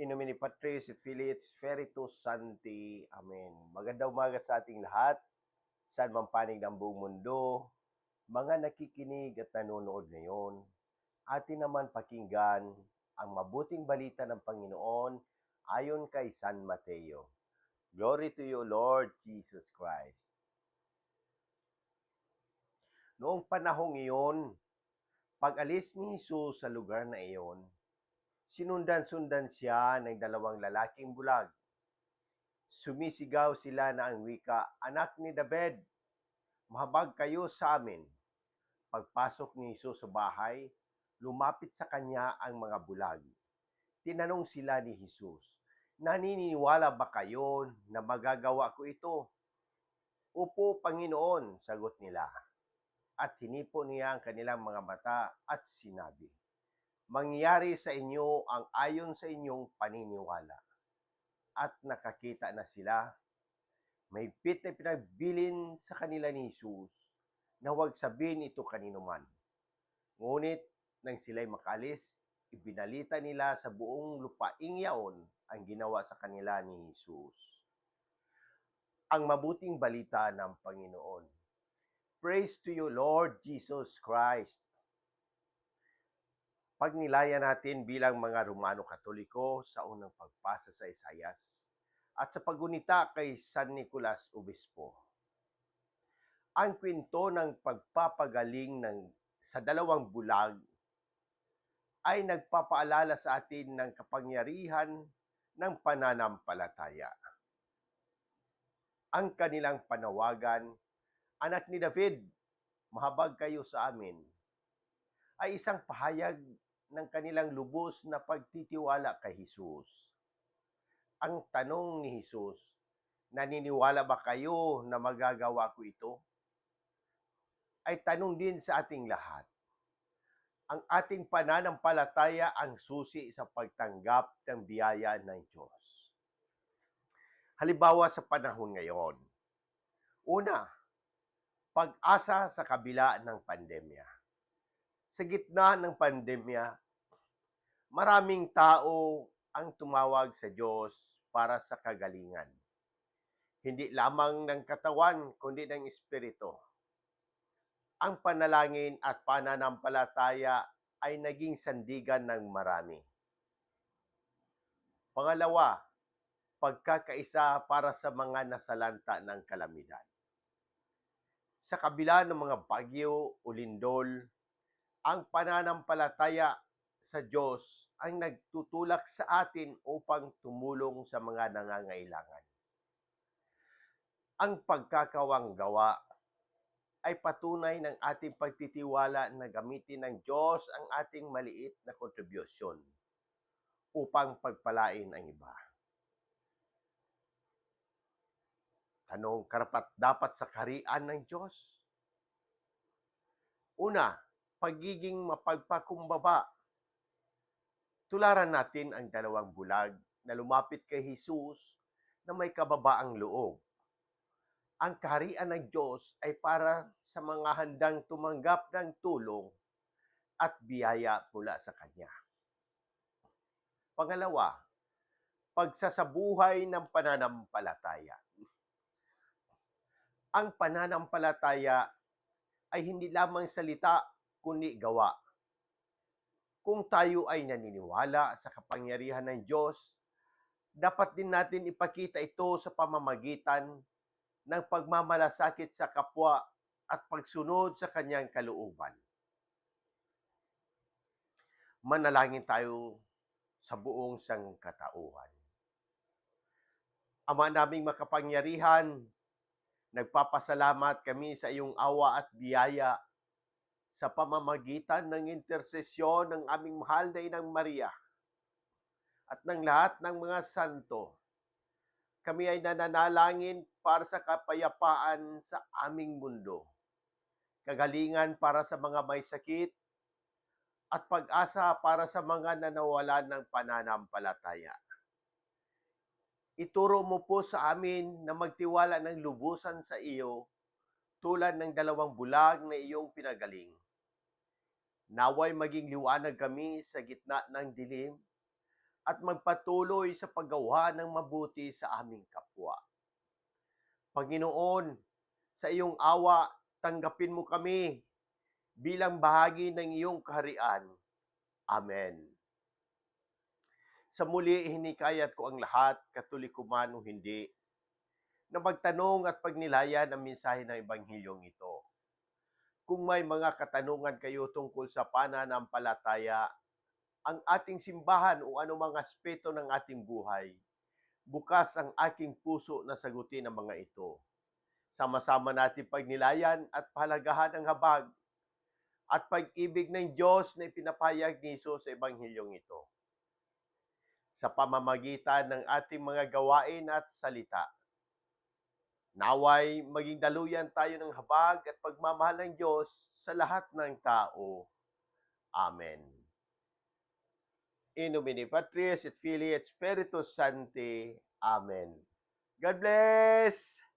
In nomine Patris et Filii et Spiritus Sancti. Amen. Magandang umaga sa ating lahat. Saan man panig ng buong mundo, mga nakikinig at nanonood ngayon, atin naman pakinggan ang mabuting balita ng Panginoon ayon kay San Mateo. Glory to you, Lord Jesus Christ. Noong panahong iyon, pag-alis ni Jesus sa lugar na iyon, sinundan-sundan siya ng dalawang lalaking bulag. Sumisigaw sila na ang wika, Anak ni David, mahabag kayo sa amin. Pagpasok ni Jesus sa bahay, lumapit sa kanya ang mga bulag. Tinanong sila ni Jesus, Naniniwala ba kayo na magagawa ko ito? Upo, Panginoon, sagot nila. At hinipo niya ang kanilang mga mata at sinabi, Mangyari sa inyo ang ayon sa inyong paniniwala. At nakakita na sila, may pit na pinagbilin sa kanila ni Jesus na huwag sabihin ito kanino man. Ngunit nang sila'y makalis, ibinalita nila sa buong lupaing yaon ang ginawa sa kanila ni Jesus. Ang mabuting balita ng Panginoon. Praise to you, Lord Jesus Christ. Pagnilaya natin bilang mga Romano Katoliko sa unang pagpasa sa Isayas at sa pagunita kay San Nicolas Obispo. Ang kwento ng pagpapagaling ng sa dalawang bulag ay nagpapaalala sa atin ng kapangyarihan ng pananampalataya. Ang kanilang panawagan, Anak ni David, mahabag kayo sa amin, ay isang pahayag ng kanilang lubos na pagtitiwala kay Jesus. Ang tanong ni Jesus, naniniwala ba kayo na magagawa ko ito? Ay tanong din sa ating lahat. Ang ating pananampalataya ang susi sa pagtanggap ng biyaya ng Diyos. Halimbawa sa panahon ngayon. Una, pag-asa sa kabila ng pandemya. Sa gitna ng pandemya, maraming tao ang tumawag sa Diyos para sa kagalingan. Hindi lamang ng katawan, kundi ng espiritu. Ang panalangin at pananampalataya ay naging sandigan ng marami. Pangalawa, pagkakaisa para sa mga nasalanta ng kalamidad. Sa kabila ng mga bagyo o lindol, ang pananampalataya sa Diyos ang nagtutulak sa atin upang tumulong sa mga nangangailangan. Ang pagkakawang gawa ay patunay ng ating pagtitiwala na gamitin ng Diyos ang ating maliit na kontribusyon upang pagpalain ang iba. Anong karapat dapat sa karian ng Diyos? Una, pagiging mapagpakumbaba. Tularan natin ang dalawang bulag na lumapit kay Jesus na may kababaang loob. Ang kaharian ng Diyos ay para sa mga handang tumanggap ng tulong at biyaya mula sa Kanya. Pangalawa, pagsasabuhay ng pananampalataya. Ang pananampalataya ay hindi lamang salita kundi gawa. Kung tayo ay naniniwala sa kapangyarihan ng Diyos, dapat din natin ipakita ito sa pamamagitan ng pagmamalasakit sa kapwa at pagsunod sa kanyang kalooban. Manalangin tayo sa buong sangkatauhan. Ama naming makapangyarihan, nagpapasalamat kami sa iyong awa at biyaya sa pamamagitan ng intersesyon ng aming mahal na Inang Maria at ng lahat ng mga santo. Kami ay nananalangin para sa kapayapaan sa aming mundo, kagalingan para sa mga may sakit, at pag-asa para sa mga nanawalan ng pananampalataya. Ituro mo po sa amin na magtiwala ng lubusan sa iyo tulad ng dalawang bulag na iyong pinagaling. Naway maging liwanag kami sa gitna ng dilim at magpatuloy sa paggawa ng mabuti sa aming kapwa. Panginoon, sa iyong awa, tanggapin mo kami bilang bahagi ng iyong kaharian. Amen. Sa muli, hinikayat ko ang lahat, katoliko man o hindi, na magtanong at pagnilayan ang mensahe ng Ebanghilyong ito. Kung may mga katanungan kayo tungkol sa pananampalataya, ang ating simbahan o anumang aspeto ng ating buhay, bukas ang aking puso na sagutin ang mga ito. Sama-sama natin pagnilayan at pahalagahan ang habag at pag-ibig ng Diyos na ipinapayag ni Jesus sa Ebanghilyong ito. Sa pamamagitan ng ating mga gawain at salita. Naway maging daluyan tayo ng habag at pagmamahal ng Diyos sa lahat ng tao. Amen. In nomine Patris et Filii et Spiritus Sancti. Amen. God bless!